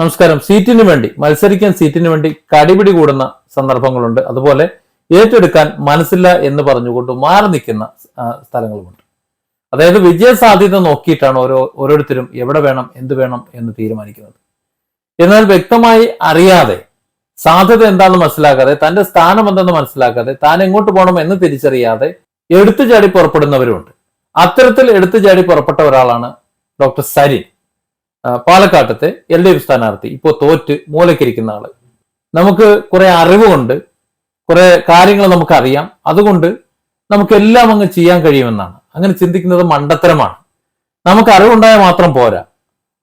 നമസ്കാരം. സീറ്റിന് വേണ്ടി മത്സരിക്കാൻ സീറ്റിന് വേണ്ടി കടിപിടി കൂടുന്ന സന്ദർഭങ്ങളുണ്ട്. അതുപോലെ ഏറ്റെടുക്കാൻ മനസ്സില്ല എന്ന് പറഞ്ഞുകൊണ്ട് മാറി നിൽക്കുന്ന സ്ഥലങ്ങളുമുണ്ട്. അതായത് വിജയ സാധ്യത നോക്കിയിട്ടാണ് ഓരോ ഓരോരുത്തരും എവിടെ വേണം എന്ത് വേണം എന്ന് തീരുമാനിക്കുന്നത്. എന്നാൽ വ്യക്തമായി അറിയാതെ സാധ്യത എന്താണെന്ന് മനസ്സിലാക്കാതെ തന്റെ സ്ഥാനം എന്തെന്ന് മനസ്സിലാക്കാതെ താൻ എങ്ങോട്ട് പോകണം എന്ന് തിരിച്ചറിയാതെ എടുത്തു ചാടി പുറപ്പെടുന്നവരുമുണ്ട്. അത്തരത്തിൽ എടുത്തു ചാടി പുറപ്പെട്ട ഒരാളാണ് ഡോക്ടർ സരിൻ. പാലക്കാട്ടത്തെ എൽ ഡി എഫ് സ്ഥാനാർത്ഥി ഇപ്പോൾ തോറ്റ് മൂലക്കിരിക്കുന്ന ആൾ. നമുക്ക് കുറെ അറിവുകൊണ്ട് കുറെ കാര്യങ്ങൾ നമുക്കറിയാം. അതുകൊണ്ട് നമുക്ക് എല്ലാം അങ്ങ് ചെയ്യാൻ കഴിയുമെന്നാണ്. അങ്ങനെ ചിന്തിക്കുന്നത് മണ്ടത്തരമാണ്. നമുക്ക് അറിവുണ്ടായാൽ മാത്രം പോരാ.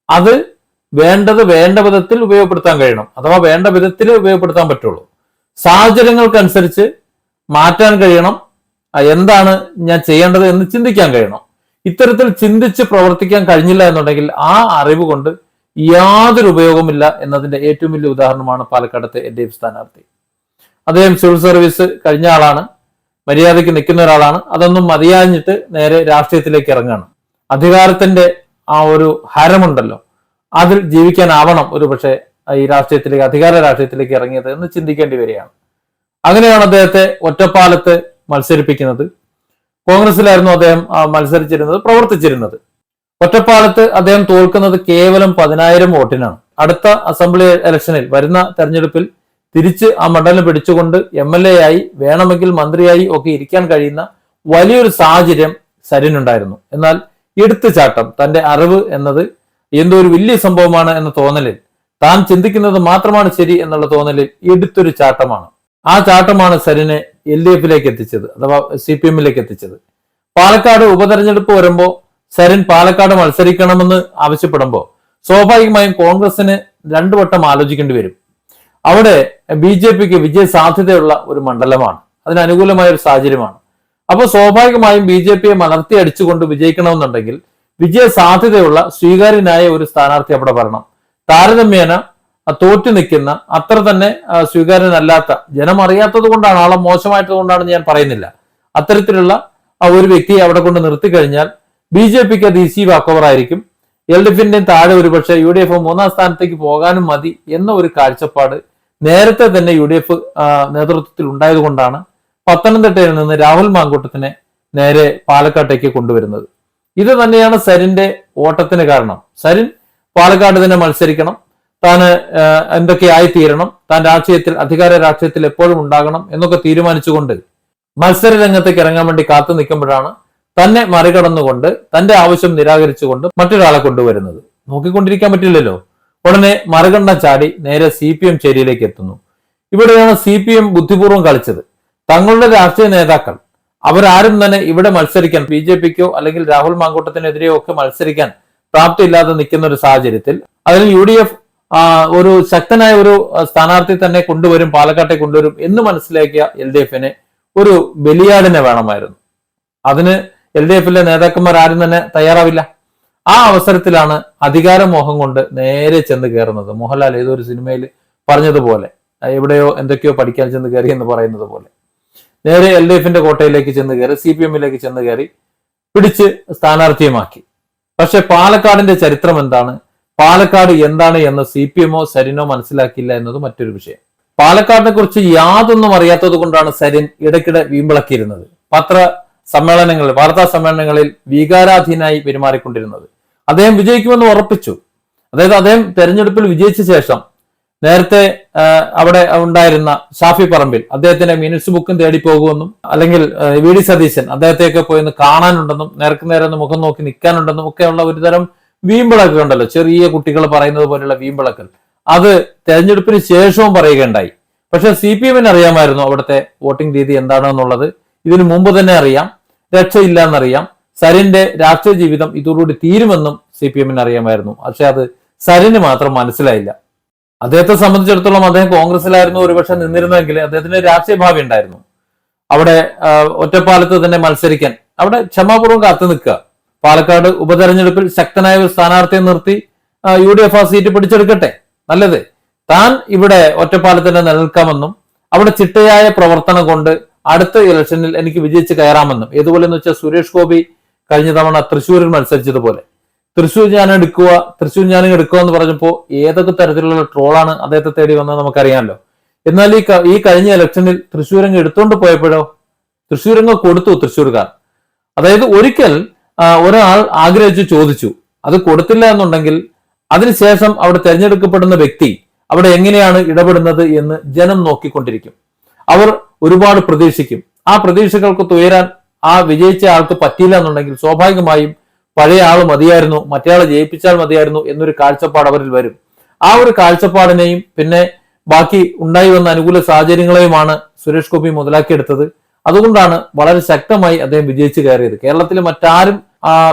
അത് വേണ്ടത് വേണ്ട വിധത്തിൽ ഉപയോഗപ്പെടുത്താൻ കഴിയണം. അഥവാ വേണ്ട വിധത്തിൽ ഉപയോഗപ്പെടുത്താൻ പറ്റുള്ളൂ. സാഹചര്യങ്ങൾക്കനുസരിച്ച് മാറ്റാൻ കഴിയണം. എന്താണ് ഞാൻ ചെയ്യേണ്ടത് എന്ന് ചിന്തിക്കാൻ കഴിയണം. ഇത്തരത്തിൽ ചിന്തിച്ച് പ്രവർത്തിക്കാൻ കഴിഞ്ഞില്ല എന്നുണ്ടെങ്കിൽ ആ അറിവ് കൊണ്ട് യാതൊരു ഉപയോഗമില്ല എന്നതിന്റെ ഏറ്റവും വലിയ ഉദാഹരണമാണ് പാലക്കാടത്തെ എൽ ഡി എഫ് സ്ഥാനാർത്ഥി. അദ്ദേഹം സിവിൽ സർവീസ് കഴിഞ്ഞ ആളാണ് മര്യാദയ്ക്ക് നിൽക്കുന്ന ഒരാളാണ്. അതൊന്നും മതിയാഞ്ഞിട്ട് നേരെ രാഷ്ട്രീയത്തിലേക്ക് ഇറങ്ങുകയാണ് അധികാരത്തിന്റെ ആ ഒരു ഹരമുണ്ടല്ലോ അതിൽ ജീവിക്കാനാവണം ഒരു പക്ഷേ ഈ രാഷ്ട്രീയത്തിലേക്ക് അധികാര രാഷ്ട്രീയത്തിലേക്ക് ഇറങ്ങിയത് എന്ന് ചിന്തിക്കേണ്ടി വരികയാണ്. അങ്ങനെയാണ് അദ്ദേഹത്തെ ഒറ്റപ്പാലത്ത് മത്സരിപ്പിക്കുന്നത്. കോൺഗ്രസിലായിരുന്നു അദ്ദേഹം മത്സരിച്ചിരുന്നത് പ്രവർത്തിച്ചിരുന്നത്. ഒറ്റപ്പാലത്ത് അദ്ദേഹം തോൽക്കുന്നത് കേവലം പതിനായിരം വോട്ടിനാണ്. അടുത്ത അസംബ്ലി ഇലക്ഷനിൽ വരുന്ന തെരഞ്ഞെടുപ്പിൽ തിരിച്ച് ആ മണ്ഡലം പിടിച്ചുകൊണ്ട് എം എൽ എ ആയി വേണമെങ്കിൽ മന്ത്രിയായി ഒക്കെ ഇരിക്കാൻ കഴിയുന്ന വലിയൊരു സാഹചര്യം സരിനുണ്ടായിരുന്നു. എന്നാൽ എടുത്തുചാട്ടം തന്റെ അറിവ് എന്നത് എന്തോ ഒരു വലിയ സംഭവമാണ് എന്ന തോന്നലിൽ താൻ ചിന്തിക്കുന്നത് മാത്രമാണ് ശരി എന്നുള്ള തോന്നലിൽ എടുത്തൊരു ചാട്ടമാണ്. ആ ചാട്ടമാണ് സരിനെ എൽ ഡി എഫിലേക്ക് എത്തിച്ചത് അഥവാ സി പി എമ്മിലേക്ക് എത്തിച്ചത്. പാലക്കാട് ഉപതെരഞ്ഞെടുപ്പ് വരുമ്പോൾ സരിൻ പാലക്കാട് മത്സരിക്കണമെന്ന് ആവശ്യപ്പെടുമ്പോൾ സ്വാഭാവികമായും കോൺഗ്രസിന് രണ്ടു വട്ടം ആലോചിക്കേണ്ടി വരും. അവിടെ ബി ജെ പിക്ക് വിജയ സാധ്യതയുള്ള ഒരു മണ്ഡലമാണ്. അതിന് അനുകൂലമായ ഒരു സാഹചര്യമാണ്. അപ്പോൾ സ്വാഭാവികമായും ബി ജെ പിയെ മലർത്തി അടിച്ചുകൊണ്ട് വിജയിക്കണമെന്നുണ്ടെങ്കിൽ വിജയ സാധ്യതയുള്ള സ്വീകാര്യനായ ഒരു സ്ഥാനാർത്ഥി അവിടെ വരണം. താരതമ്യേന തോറ്റു നിൽക്കുന്ന അത്ര തന്നെ സ്വീകാര്യനല്ലാത്ത ജനം അറിയാത്തത് കൊണ്ടാണ് ആളെ മോശമായിട്ടത് കൊണ്ടാണെന്ന് ഞാൻ പറയുന്നില്ല. അത്തരത്തിലുള്ള ഒരു വ്യക്തിയെ അവിടെ കൊണ്ട് നിർത്തി കഴിഞ്ഞാൽ ബി ജെ പിക്ക് അത് ഈസി വാക്കോവർ ആയിരിക്കും എൽ ഡി എഫിന്റെയും താഴെ ഒരുപക്ഷെ യു ഡി എഫ് മൂന്നാം സ്ഥാനത്തേക്ക് പോകാനും മതി എന്ന ഒരു കാഴ്ചപ്പാട് നേരത്തെ തന്നെ യു ഡി എഫ് നേതൃത്വത്തിൽ ഉണ്ടായതുകൊണ്ടാണ് പത്തനംതിട്ടയിൽ നിന്ന് രാഹുൽ മാങ്കൂട്ടത്തിനെ നേരെ പാലക്കാട്ടേക്ക് കൊണ്ടുവരുന്നത്. ഇത് തന്നെയാണ് സരിന്റെ ഓട്ടത്തിന് കാരണം. സരിൻ പാലക്കാട് തന്നെ മത്സരിക്കണം. താന് എന്തൊക്കെയായി തീരണം താൻ രാഷ്ട്രീയത്തിൽ അധികാര രാഷ്ട്രീയത്തിൽ എപ്പോഴും ഉണ്ടാകണം എന്നൊക്കെ തീരുമാനിച്ചുകൊണ്ട് മത്സര രംഗത്തേക്ക് ഇറങ്ങാൻ വേണ്ടി കാത്തു നിൽക്കുമ്പോഴാണ് തന്നെ മറികടന്നുകൊണ്ട് തന്റെ ആവശ്യം നിരാകരിച്ചുകൊണ്ട് മറ്റൊരാളെ കൊണ്ടുവരുന്നത്. നോക്കിക്കൊണ്ടിരിക്കാൻ പറ്റില്ലല്ലോ. ഉടനെ മറികണ്ണ ചാടി നേരെ സി പി എം ചേരിയിലേക്ക് എത്തുന്നു. ഇവിടെയാണ് സി പി എം ബുദ്ധിപൂർവം കളിച്ചത്. തങ്ങളുടെ രാഷ്ട്രീയ നേതാക്കൾ അവരാരും തന്നെ ഇവിടെ മത്സരിക്കാൻ ബി ജെ പിക്കോ അല്ലെങ്കിൽ രാഹുൽ മാങ്കൂട്ടത്തിനെതിരെയോ ഒക്കെ മത്സരിക്കാൻ പ്രാപ്തിയില്ലാതെ നിൽക്കുന്ന ഒരു സാഹചര്യത്തിൽ അതിൽ യു ഡി എഫ് ഒരു ശക്തനായ ഒരു സ്ഥാനാർത്ഥി തന്നെ കൊണ്ടുവരും പാലക്കാട്ടെ കൊണ്ടുവരും എന്ന് മനസ്സിലാക്കിയ എൽ ഡി എഫിന് ഒരു ബലിയാടിനെ വേണമായിരുന്നു. അതിന് എൽ ഡി എഫിലെ നേതാക്കന്മാർ ആരും തന്നെ തയ്യാറാവില്ല. ആ അവസരത്തിലാണ് അധികാര മോഹം കൊണ്ട് നേരെ ചെന്ന് കയറുന്നത്. മോഹൻലാൽ ഏതോ ഒരു സിനിമയിൽ പറഞ്ഞതുപോലെ എവിടെയോ എന്തൊക്കെയോ പഠിക്കാൻ ചെന്ന് കയറി എന്ന് പറയുന്നത് പോലെ. നേരെ എൽ ഡി എഫിന്റെ കോട്ടയിലേക്ക് ചെന്ന് കയറി സി പി എമ്മിലേക്ക് ചെന്ന് കയറി പിടിച്ച് സ്ഥാനാർത്ഥിയുമാക്കി. പക്ഷെ പാലക്കാടിന്റെ ചരിത്രം എന്താണ്? പാലക്കാട് എന്താണ് എന്ന് സി പി എമ്മോ സരിനോ മനസ്സിലാക്കില്ല എന്നത് മറ്റൊരു വിഷയം. പാലക്കാടിനെ കുറിച്ച് യാതൊന്നും അറിയാത്തത് കൊണ്ടാണ് സരിൻ ഇടയ്ക്കിടെ വീമ്പിളക്കിയിരുന്നത്. പത്ര സമ്മേളനങ്ങളിൽ വാർത്താ സമ്മേളനങ്ങളിൽ വികാരാധീനായി പെരുമാറിക്കൊണ്ടിരുന്നത്. അദ്ദേഹം വിജയിക്കുമെന്ന് ഉറപ്പിച്ചു. അതായത് അദ്ദേഹം തെരഞ്ഞെടുപ്പിൽ വിജയിച്ച ശേഷം നേരത്തെ അവിടെ ഉണ്ടായിരുന്ന ഷാഫി പറമ്പിൽ അദ്ദേഹത്തിന്റെ മിനിറ്റ്സ് ബുക്കും തേടി പോകുമെന്നും അല്ലെങ്കിൽ വി ഡി സതീശൻ അദ്ദേഹത്തെയൊക്കെ പോയി ഒന്ന് കാണാനുണ്ടെന്നും നേർക്ക് നേരെ ഒന്ന് മുഖം നോക്കി നിൽക്കാനുണ്ടെന്നും ഒക്കെയുള്ള ഒരു തരം വീമ്പിളക്കം ഉണ്ടല്ലോ. ചെറിയ കുട്ടികൾ പറയുന്നത് പോലെയുള്ള വീമ്പിളക്കൽ. അത് തെരഞ്ഞെടുപ്പിന് ശേഷവും പറയുകയുണ്ടായി. പക്ഷെ സി പി എമ്മിന് അറിയാമായിരുന്നു അവിടുത്തെ വോട്ടിംഗ് രീതി എന്താണെന്നുള്ളത്. ഇതിനു മുമ്പ് തന്നെ അറിയാം. രക്ഷയില്ല എന്നറിയാം സരിന്റെ രാഷ്ട്രീയ ജീവിതം ഇതോടുകൂടി തീരുമെന്നും സി പി എമ്മിന് അറിയാമായിരുന്നു. പക്ഷെ അത് സരിന് മാത്രം മനസ്സിലായില്ല. അദ്ദേഹത്തെ സംബന്ധിച്ചിടത്തോളം അദ്ദേഹം കോൺഗ്രസിലായിരുന്നു ഒരുപക്ഷെ നിന്നിരുന്നെങ്കിൽ അദ്ദേഹത്തിന് രാഷ്ട്രീയ ഭാവി ഉണ്ടായിരുന്നു. അവിടെ ഒറ്റപ്പാലത്ത് തന്നെ മത്സരിക്കാൻ. അവിടെ ക്ഷമാപൂർവം കാത്തു നിൽക്കുക പാലക്കാട് ഉപതെരഞ്ഞെടുപ്പിൽ ശക്തനായ ഒരു സ്ഥാനാർത്ഥിയെ നിർത്തി യു ഡി എഫ് ആ സീറ്റ് പിടിച്ചെടുക്കട്ടെ? നല്ലത്. താൻ ഇവിടെ ഒറ്റപ്പാലത്തിന്റെ നിലനിൽക്കാമെന്നും അവിടെ ചിട്ടയായ പ്രവർത്തനം കൊണ്ട് അടുത്ത ഇലക്ഷനിൽ എനിക്ക് വിജയിച്ച് കയറാമെന്നും. ഏതുപോലെ എന്ന് വെച്ചാൽ സുരേഷ് ഗോപി കഴിഞ്ഞ തവണ തൃശ്ശൂരിൽ മത്സരിച്ചതുപോലെ. തൃശ്ശൂർ ഞാൻ എടുക്കുക തൃശ്ശൂർ ഞാൻ എടുക്കുക എന്ന് പറഞ്ഞപ്പോൾ ഏതൊക്കെ തരത്തിലുള്ള ട്രോളാണ് അദ്ദേഹത്തെ തേടി വന്നത് നമുക്കറിയാമല്ലോ. എന്നാൽ ഈ ഈ കഴിഞ്ഞ ഇലക്ഷനിൽ തൃശ്ശൂരങ്ങ് എടുത്തുകൊണ്ട് പോയപ്പോഴോ? തൃശ്ശൂരങ്ങ് കൊടുത്തു തൃശ്ശൂർക്കാർ. അതായത് ഒരിക്കൽ ഒരാൾ ആഗ്രഹിച്ചു ചോദിച്ചു. അത് കൊടുത്തില്ല എന്നുണ്ടെങ്കിൽ അതിനുശേഷം അവിടെ തിരഞ്ഞെടുക്കപ്പെടുന്ന വ്യക്തി അവിടെ എങ്ങനെയാണ് ഇടപെടുന്നത് എന്ന് ജനം നോക്കിക്കൊണ്ടിരിക്കും. അവർ ഒരുപാട് പ്രതീക്ഷിക്കും. ആ പ്രതീക്ഷകൾക്ക് തുയരാൻ ആ വിജയിച്ച ആൾക്ക് പറ്റിയില്ല എന്നുണ്ടെങ്കിൽ സ്വാഭാവികമായും പഴയ ആൾ മതിയായിരുന്നു മറ്റേയാളെ ജയിപ്പിച്ചാൽ മതിയായിരുന്നു എന്നൊരു കാഴ്ചപ്പാട് അവരിൽ വരും. ആ ഒരു കാഴ്ചപ്പാടിനെയും പിന്നെ ബാക്കി ഉണ്ടായി വന്ന അനുകൂല സാഹചര്യങ്ങളെയുമാണ് സുരേഷ് ഗോപി മുതലാക്കിയെടുത്തത്. അതുകൊണ്ടാണ് വളരെ ശക്തമായി അദ്ദേഹം വിജയിച്ചു കയറിയത്. കേരളത്തിലെ മറ്റാരും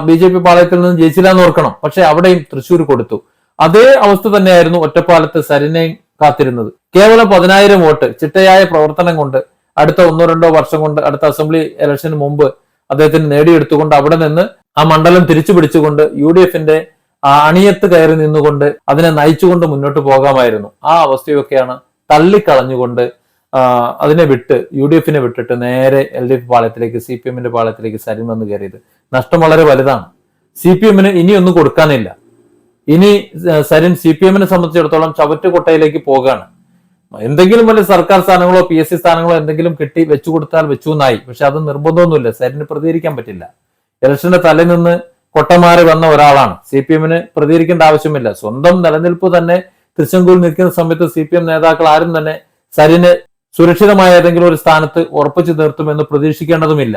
ബി ജെ പി പാളയത്തിൽ നിന്ന് ജയിച്ചില്ല എന്ന് ഓർക്കണം. പക്ഷെ അവിടെയും തൃശൂർ കൊടുത്തു. അതേ അവസ്ഥ തന്നെയായിരുന്നു ഒറ്റപ്പാലത്ത് സരിനെയും കാത്തിരുന്നത്. കേവലം പതിനായിരം വോട്ട് ചിട്ടയായ പ്രവർത്തനം കൊണ്ട് അടുത്ത ഒന്നോ രണ്ടോ വർഷം കൊണ്ട് അടുത്ത അസംബ്ലി ഇലക്ഷന് മുമ്പ് അദ്ദേഹത്തിന് നേടിയെടുത്തുകൊണ്ട് അവിടെ നിന്ന് ആ മണ്ഡലം തിരിച്ചു പിടിച്ചുകൊണ്ട് യു ഡി എഫിന്റെ അണിയത്ത് കയറി നിന്നുകൊണ്ട് അതിനെ നയിച്ചുകൊണ്ട് മുന്നോട്ട് പോകാമായിരുന്നു. ആ അവസ്ഥയൊക്കെയാണ് തള്ളിക്കളഞ്ഞുകൊണ്ട് അതിനെ വിട്ട് യു ഡി എഫിനെ വിട്ടിട്ട് നേരെ എൽ ഡി എഫ് പാളയത്തിലേക്ക് സി പി എമ്മിന്റെ പാളയത്തിലേക്ക് സരിൻ വന്ന് കയറിയത്. നഷ്ടം വളരെ വലുതാണ്. സി പി എമ്മിന് ഇനിയൊന്നും കൊടുക്കാനില്ല. ഇനി സരിൻ സി പി എമ്മിനെ സംബന്ധിച്ചിടത്തോളം ചവറ്റുകൊട്ടയിലേക്ക് പോകുകയാണ് എന്തെങ്കിലും വല്ല സർക്കാർ സ്ഥാനങ്ങളോ പി എസ് സി സ്ഥാനങ്ങളോ എന്തെങ്കിലും കിട്ടി വെച്ചു കൊടുത്താൽ വെച്ചു എന്നായി. പക്ഷെ അത് നിർബന്ധമൊന്നുമില്ല. സരിന് പ്രതികരിക്കാൻ പറ്റില്ല. ഇലക്ഷന്റെ തലയിൽ നിന്ന് കൊട്ടമാറി വന്ന ഒരാളാണ്. സി പി എമ്മിന് പ്രതികരിക്കേണ്ട ആവശ്യമില്ല. സ്വന്തം നിലനിൽപ്പ് തന്നെ തൃശ്ശങ്കൂരിൽ നിൽക്കുന്ന സമയത്ത് സി പി എം നേതാക്കൾ ആരും തന്നെ സരിന് സുരക്ഷിതമായ ഏതെങ്കിലും ഒരു സ്ഥാനത്ത് ഉറപ്പിച്ചു നിർത്തുമെന്ന് പ്രതീക്ഷിക്കേണ്ടതുമില്ല.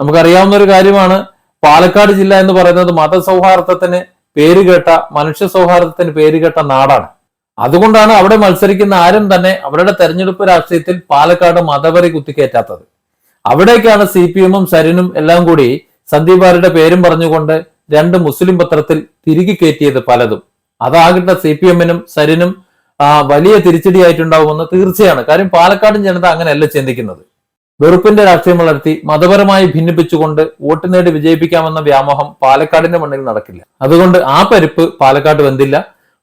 നമുക്കറിയാവുന്ന ഒരു കാര്യമാണ് പാലക്കാട് ജില്ല എന്ന് പറയുന്നത് മതസൗഹാർദ്ദത്തിന് പേരുകേട്ട മനുഷ്യ സൗഹാർദ്ദത്തിന് പേരുകേട്ട നാടാണ്. അതുകൊണ്ടാണ് അവിടെ മത്സരിക്കുന്ന ആരും തന്നെ അവരുടെ തെരഞ്ഞെടുപ്പ് രാഷ്ട്രീയത്തിൽ പാലക്കാട് മതവരെ കുത്തിക്കയറ്റാത്തത് അവിടേക്കാണ് സി പി എമ്മും സരിനും എല്ലാം കൂടി സന്ദീപ് വാര്യരുടെ പേരും പറഞ്ഞുകൊണ്ട് രണ്ട് മുസ്ലിം പത്രത്തിൽ തിരികെ കയറ്റിയത് പലതും. അതാകട്ടെ സി പി എമ്മിനും സരിനും വലിയ തിരിച്ചടിയായിട്ടുണ്ടാവുമെന്ന് തീർച്ചയാണ്. കാര്യം പാലക്കാടൻ ജനത അങ്ങനെയല്ല ചിന്തിക്കുന്നത്. വെറുപ്പിന്റെ രാഷ്ട്രീയം വളർത്തി മതപരമായി ഭിന്നിപ്പിച്ചുകൊണ്ട് വോട്ട് നേടി വിജയിപ്പിക്കാമെന്ന വ്യാമോഹം പാലക്കാടിന്റെ മണ്ണിൽ നടക്കില്ല. അതുകൊണ്ട് ആ പരിപ്പ് പാലക്കാട് വെന്തില്ല.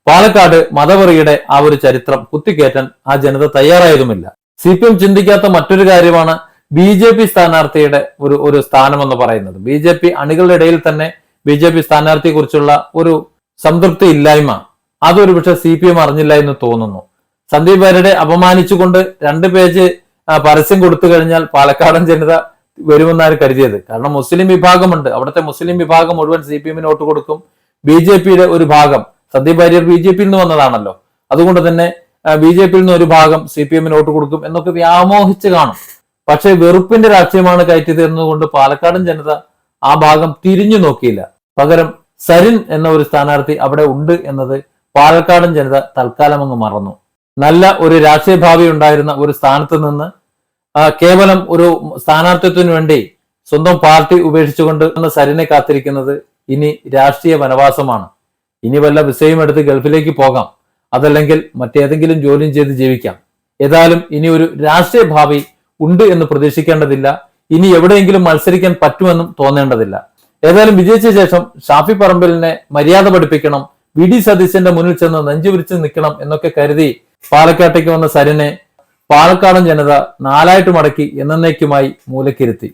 പാലക്കാട് മതവെറിയുടെ ആ ഒരു ചരിത്രം കുത്തിക്കയറ്റാൻ ആ ജനത തയ്യാറായതുമില്ല. സി പി എം ചിന്തിക്കാത്ത മറ്റൊരു കാര്യമാണ് ബി ജെ പി സ്ഥാനാർത്ഥിയുടെ ഒരു ഒരു സ്ഥാനം എന്ന് പറയുന്നത്. ബി ജെ പി അണികളുടെ ഇടയിൽ തന്നെ ബി ജെ പി സ്ഥാനാർത്ഥിയെ കുറിച്ചുള്ള ഒരു സംതൃപ്തി ഇല്ലായ്മ അതൊരു പക്ഷെ സി പി എം അറിഞ്ഞില്ല എന്ന് തോന്നുന്നു. സന്ദീപ് വാര്യരെ അപമാനിച്ചുകൊണ്ട് രണ്ട് പേജ് പരസ്യം കൊടുത്തു കഴിഞ്ഞാൽ പാലക്കാടൻ ജനത വരുമെന്നാണ് കരുതിയത്. കാരണം മുസ്ലിം വിഭാഗമുണ്ട്. അവിടുത്തെ മുസ്ലിം വിഭാഗം മുഴുവൻ സി പി കൊടുക്കും. ബി ജെ പിയുടെ ഒരു ഭാഗം സന്ദീപ് വാര്യർ ബി ജെ പിയിൽ നിന്ന് വന്നതാണല്ലോ. അതുകൊണ്ട് തന്നെ ബി ജെ പിയിൽ നിന്ന് ഒരു ഭാഗം സി പി എമ്മിന് വോട്ട് കൊടുക്കും എന്നൊക്കെ വ്യാമോഹിച്ച് കാണും. പക്ഷെ വെറുപ്പിന്റെ രാഷ്ട്രീയമാണ് കയറ്റിയത് എന്നുകൊണ്ട് പാലക്കാടൻ ജനത ആ ഭാഗം തിരിഞ്ഞു നോക്കിയില്ല. പകരം സരിൻ എന്ന ഒരു സ്ഥാനാർത്ഥി അവിടെ ഉണ്ട് എന്നത് പാലക്കാടൻ ജനത തൽക്കാലം അങ്ങ് മറന്നു. നല്ല ഒരു രാഷ്ട്രീയ ഭാവി ഉണ്ടായിരുന്ന ഒരു സ്ഥാനത്ത് നിന്ന് കേവലം ഒരു സ്ഥാനാർത്ഥിത്വത്തിന് വേണ്ടി സ്വന്തം പാർട്ടി ഉപേക്ഷിച്ചുകൊണ്ട് സരിനെ കാത്തിരിക്കുന്നത് ഇനി രാഷ്ട്രീയ വനവാസമാണ്. ഇനി വല്ല വിസയും എടുത്ത് ഗൾഫിലേക്ക് പോകാം. അതല്ലെങ്കിൽ മറ്റേതെങ്കിലും ജോലിയും ചെയ്ത് ജീവിക്കാം. ഏതായാലും ഇനി ഒരു രാഷ്ട്രീയ ഭാവി ഉണ്ട് എന്ന് പ്രതീക്ഷിക്കേണ്ടതില്ല. ഇനി എവിടെയെങ്കിലും മത്സരിക്കാൻ പറ്റുമെന്നും തോന്നേണ്ടതില്ല. ഏതായാലും വിജയിച്ച ശേഷം ഷാഫി പറമ്പലിനെ മര്യാദ പഠിപ്പിക്കണം വി ഡി സതീശന്റെ മുന്നിൽ ചെന്ന് നെഞ്ചു വിരിച്ച് നിൽക്കണം എന്നൊക്കെ കരുതി പാലക്കാട്ടേക്ക് വന്ന സരിനെ പാലക്കാടൻ ജനത നാലായിട്ട് മടക്കി എന്നേക്കുമായി മൂലക്കിരുത്തി.